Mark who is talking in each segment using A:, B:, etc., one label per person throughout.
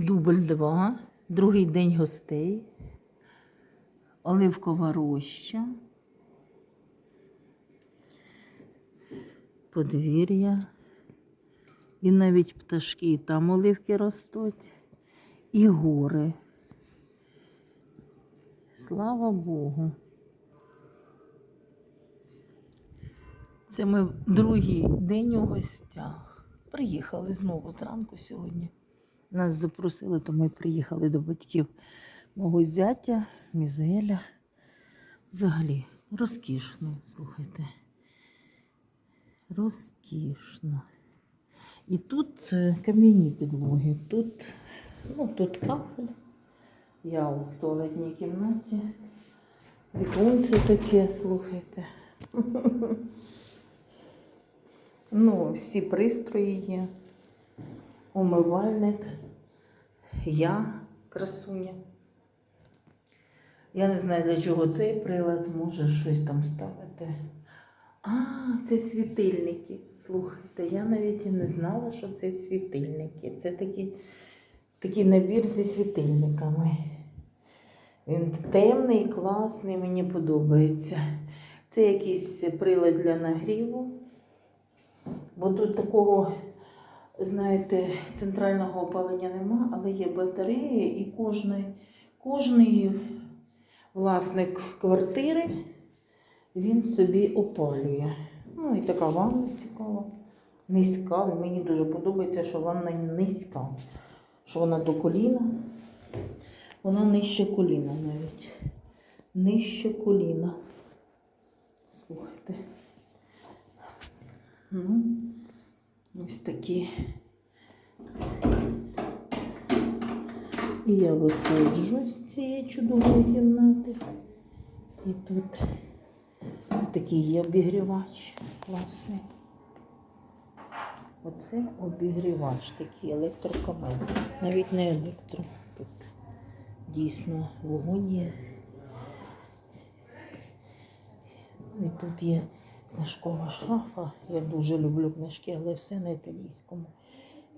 A: Дубль 2, другий день гостей, оливкова роща, подвір'я, і навіть пташки, і там оливки ростуть, і гори. Слава Богу. Це ми другий день у гостях. Приїхали знову зранку сьогодні. Нас запросили, то ми приїхали до батьків мого зятя, Мізеля. Взагалі, розкішно, слухайте. Розкішно. І тут е, кам'яні підлоги. Тут, ну, тут кафель. Я у туалетній кімнаті. Віконце таке, слухайте. Ну, всі пристрої є. Умивальник. Я красуня. Я не знаю, для чого цей прилад, може щось там ставити. А, це світильники. Слухайте, я навіть і не знала, що це світильники. Це такий, такий набір зі світильниками. Він темний, класний, мені подобається. Це якийсь прилад для нагріву. Бо тут такого, знаєте, центрального опалення нема, але є батарея, і кожний, кожний власник квартири він собі опалює. Ну і така ванна цікава, низька. Мені дуже подобається, що ванна низька, що вона до коліна. Вона нижче коліна навіть. Нижче коліна. Слухайте. Ну, ось такі. І я виходжу з цієї чудової кімнати. І тут такий є обігрівач класний. Оце обігрівач, такий електрокамель. Навіть не електро. Тут дійсно вогонь є. І тут є книжкова шафа. Я дуже люблю книжки, але все на італійському.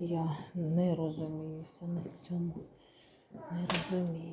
A: Я не розуміюся на цьому. Не розуміюся.